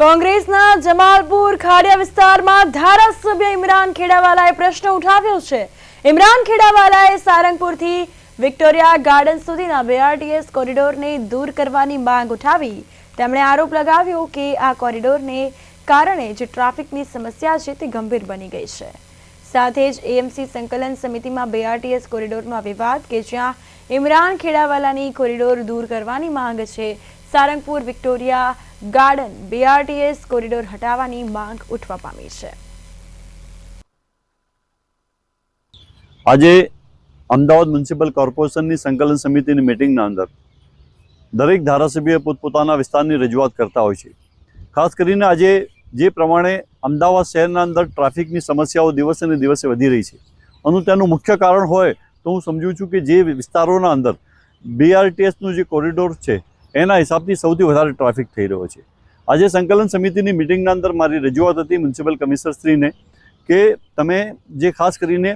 કોંગ્રેસના જમાલપુર ખાડિયા વિસ્તારમાં ધારાસભ્ય ઇમરાન ખેડાવાલાએ પ્રશ્ન ઉઠાવ્યો છે. ઇમરાન ખેડાવાલાએ સારંગપુરથી વિક્ટોરિયા ગાર્ડન સુધીના બીઆરટીએસ કોરિડોરને દૂર કરવાની માંગ ઉઠાવી. તેમણે આરોપ લગાવ્યો કે આ કોરિડોરને કારણે જે ટ્રાફિકની સમસ્યા છે તે ગંભીર બની ગઈ છે. સાથે જ એએમસી સંકલન સમિતિમાં બીઆરટીએસ કોરિડોરનો વિવાદ કે જ્યાં ઇમરાન ખેડાવાલાની કોરિડોર દૂર કરવાની માંગ છે, Sarangpur, Victoria garden BRTS corridor હટાવવાની માંગ ઉઠવા પામી છે. આજે અમદાવાદ મ્યુનિસિપલ કોર્પોરેશનની સંકલન સમિતિની મિટિંગના અંદર દરેક ધારાસભ્ય પોતપોતાના વિસ્તારની રજૂઆત કરતા હોય છે. ખાસ કરીને આજે જે પ્રમાણે અમદાવાદ શહેરના અંદર ટ્રાફિકની સમસ્યાઓ દિવસે ને દિવસે વધી રહી છે. અને તેનું મુખ્ય કારણ હોય તો હું સમજુ છું કે જે વિસ્તારોના અંદર બીઆરટીએસનું જે કોરિડોર છે એના હિસાબથી સૌથી વધારે ટ્રાફિક થઈ રહ્યો છે. આજે સંકલન સમિતિની મિટિંગના અંદર મારી રજૂઆત હતી મ્યુનિસિપલ કમિશનરશ્રીને કે તમે જે ખાસ કરીને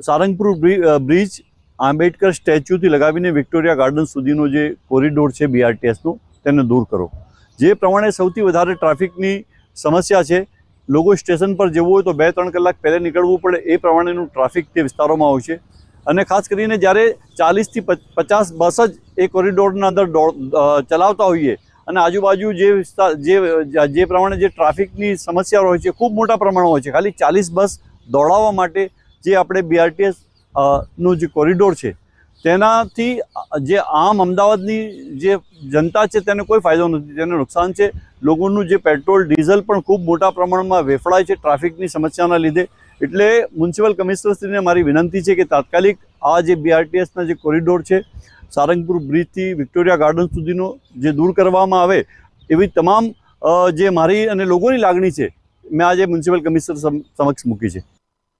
સારંગપુર બ્રિ- બ્રિજ આંબેડકર સ્ટેચ્યુથી લગાવીને વિક્ટોરિયા ગાર્ડન સુધીનો જે કોરિડોર છે બીઆરટીએસનો તેને દૂર કરો. જે પ્રમાણે સૌથી વધારે ટ્રાફિકની સમસ્યા છે, લોકો સ્ટેશન પર જવું હોય તો બે ત્રણ કલાક પહેલાં નીકળવું પડે એ પ્રમાણેનું ટ્રાફિક તે વિસ્તારોમાં હોય છે. અને ખાસ કરીને જ્યારે ચાલીસથી પચાસ બસ જ એ કોરિડોરના અંદર દોડ- ચલાવતા હોઈએ અને આજુબાજુ જે વિસ્તાર, જે જે પ્રમાણે જે ટ્રાફિકની સમસ્યા હોય છે, ખૂબ મોટા પ્રમાણમાં હોય છે. ખાલી ચાલીસ બસ દોડાવવા માટે જે આપણે બીઆરટીએસનું જે કોરિડોર છે, તેનાથી જે આમ અમદાવાદની જે જનતા છે તેને કોઈ ફાયદો નથી, તેને નુકસાન છે. લોકોનું જે પેટ્રોલ, ડીઝલ પણ ખૂબ મોટા પ્રમાણમાં વેફળાય છે ટ્રાફિકની સમસ્યાના લીધે. એટલે મ્યુનિસિપલ કમિશનરશ્રીને મારી વિનંતી છે કે તાત્કાલિક આ જે બીઆરટીએસના જે કોરિડોર છે, સારંગપુર બ્રિજથી વિક્ટોરિયા ગાર્ડન સુધીનો જે દૂર કરવામાં આવે, એવી તમામ જે મારી અને લોકોની લાગણી છે, મેં આજે મ્યુનિસિપલ કમિશનર સમક્ષ મૂકી છે.